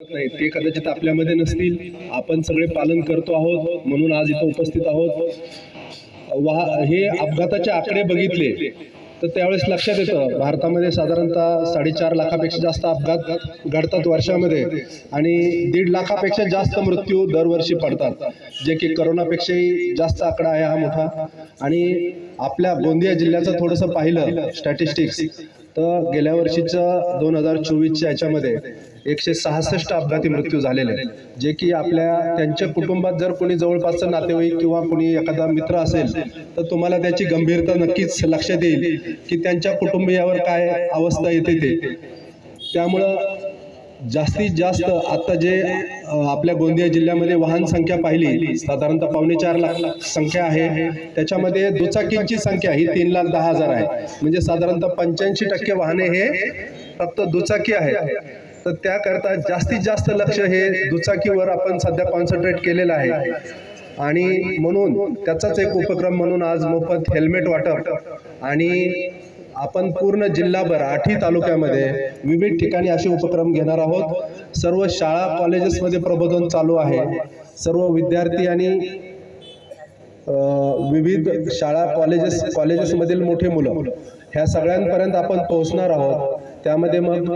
नाही ते कदाचित आपल्यामध्ये नसतील. आपण सगळे पालन करतो आहोत म्हणून आज इथं उपस्थित आहोत. वाह हे अपघाताचे आकडे बघितले तर त्यावेळेस लक्षात येतं भारतामध्ये साधारणतः साडेचार लाखापेक्षा जास्त अपघात घडतात वर्षामध्ये आणि दीड लाखापेक्षा जास्त मृत्यू दरवर्षी पडतात जे की करोनापेक्षाही जास्त आकडा आहे हा मोठा. आणि आपल्या गोंदिया जिल्ह्याचं थोडंसं पाहिलं स्टॅटिस्टिक्स तर गेल्या वर्षीचं दोन हजार चोवीसच्या याच्यामध्ये एकशे सहासष्ट अपघाती मृत्यू झालेले आहेत. जे की आपल्या त्यांच्या कुटुंबात जर कोणी जवळपासचं नातेवाईक किंवा कोणी एखादा मित्र असेल तर तुम्हाला त्याची गंभीरता नक्कीच लक्षात येईल की त्यांच्या कुटुंबियावर काय अवस्था येते ते. त्यामुळं जास्तीत जास्त आता जे आपल्या गोंदिया जिल्ह्यामध्ये वाहन संख्या पाहिली साधारणतः पावणे चार लाख संख्या आहे. त्याच्यामध्ये दुचाकींची संख्या ही तीन लाख दहा हजार आहे. म्हणजे साधारणतः पंच्याऐंशी टक्के वाहने हे फक्त दुचाकी आहे तर त्याकरता जास्तीत जास्त लक्ष हे दुचाकीवर आपण सध्या कॉन्सन्ट्रेट केलेलं आहे. आणि म्हणून त्याचाच एक उपक्रम म्हणून आज मोफत हेल्मेट वाटप आणि आपण पूर्ण जिल्हाभर आठी तालुक्यामध्ये विविध ठिकाणी असे उपक्रम घेणार आहोत. सर्व शाळा कॉलेजेसमध्ये प्रबोधन चालू आहे. सर्व विद्यार्थी आणि विविध शाळा कॉलेजेस कॉलेजेसमधील मोठे मुलं ह्या सगळ्यांपर्यंत आपण पोहोचणार आहोत. त्यामध्ये मग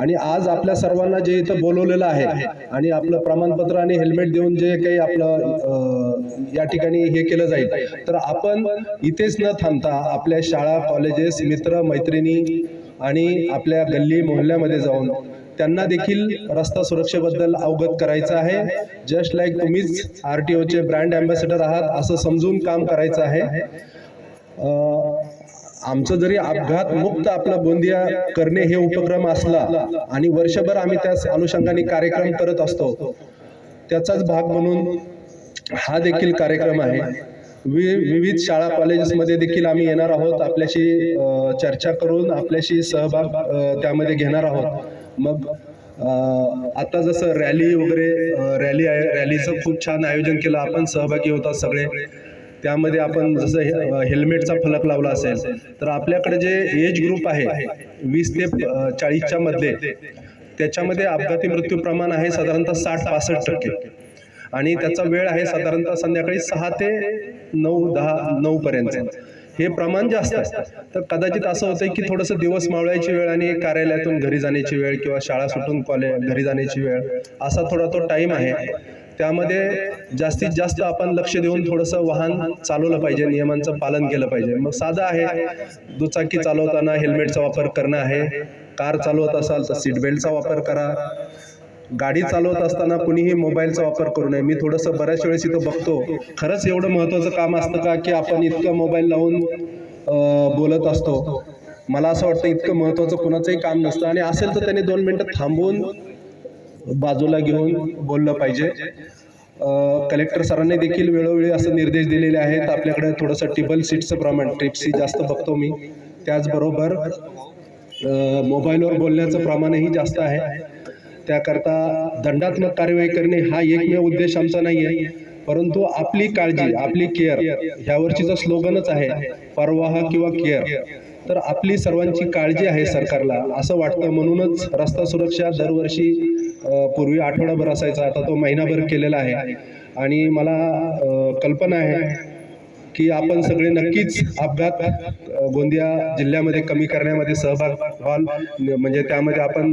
आणि आज आपल्या सर्वांना जे इथं बोलवलेलं आहे आणि आपलं प्रमाणपत्र आणि हेल्मेट देऊन जे काही आपलं या ठिकाणी हे केलं जाईल. तर आपण इथेच न थांबता आपल्या शाळा कॉलेजेस मित्र मैत्रिणी आणि आपल्या गल्ली मोहल्ल्यामध्ये जाऊन त्यांना देखील रस्ता सुरक्षेबद्दल अवगत करायचं आहे. जस्ट लाईक तुम्हीच आर टी ओचे ब्रँड अँबॅसेडर आहात असं समजून काम करायचं आहे. आमचं जरी अपघात मुक्त आपला गोंदिया करणे हे उपक्रम असला आणि वर्षभर आम्ही त्याच अनुषंगाने कार्यक्रम करत असतो त्याचाच भाग म्हणून हा देखील कार्यक्रम आहे. वि विविध शाळा कॉलेजेसमध्ये देखील आम्ही येणार आहोत आपल्याशी चर्चा करून आपल्याशी सहभाग त्यामध्ये घेणार आहोत. मग आता जसं रॅली वगैरे रॅली आहे रॅलीचं खूप छान आयोजन केलं आपण सहभागी होतात सगळे. त्यामध्ये आपण जसं हे- हेल्मेटचा फलक लावला असेल तर आपल्याकडे जे एज ग्रुप आहे वीस ते चाळीसच्या मधले त्याच्यामध्ये अपघाती मृत्यू प्रमाण आहे साधारणतः साठ पासष्ट टक्के. आणि त्याचा वेळ आहे साधारणतः संध्याकाळी सहा ते नऊ दहा नऊ पर्यंत. हे प्रमाण जास्त आहे. तर कदाचित असं होतं की थोडंसं दिवस मावळायची वेळ आणि कार्यालयातून घरी जाण्याची वेळ किंवा शाळा सुटून कॉलेज घरी जाण्याची वेळ असा थोडा तो टाईम आहे. त्यामध्ये जास्तीत जास्त आपण लक्ष देऊन थोडंसं वाहन चालवलं पाहिजे नियमांचं पालन केलं पाहिजे. मग साधं आहे दुचाकी चालवताना हेल्मेटचा वापर करणं आहे कार चालवत असाल तर सीट बेल्टचा वापर करा. गाडी चालवत असताना कुणीही मोबाईलचा वापर करू नये. मी थोडंसं बऱ्याच वेळेस इथं बघतो. खरंच एवढं महत्त्वाचं काम असतं का की आपण इतकं मोबाईल लावून बोलत असतो? मला असं वाटतं इतकं महत्त्वाचं कुणाचंही काम नसतं. आणि असेल तर त्याने दोन मिनटं थांबवून बाजूला घेऊन बोललं पाहिजे. कलेक्टर सरांनी देखील वेळोवेळी असं निर्देश दिलेले आहेत. आपल्याकडे थोडंसं टिबल सीटचं प्रमाण ट्रिप्सी जास्त बघतो मी. त्याचबरोबर मोबाईलवर बोलण्याचं प्रमाणही जास्त आहे. त्याकरता दंडात्मक कारवाई करणे हा एकमेव उद्देश आमचा नाही आहे परंतु आपली काळजी आपली केअर ह्यावरचीचं स्लोगनच आहे परवाह किंवा केअर तर आपली सर्वांची काळजी आहे सरकारला असं वाटतं. म्हणूनच रस्ता सुरक्षा दरवर्षी पूर्वी आठवडाभर असायचा. आता तो महिनाभर केलेला आहे. आणि मला कल्पना आहे की आपण सगळे नक्कीच अपघात गोंदिया जिल्ह्यामध्ये कमी करण्यामध्ये सहभाग व्हाल. म्हणजे त्यामध्ये आपण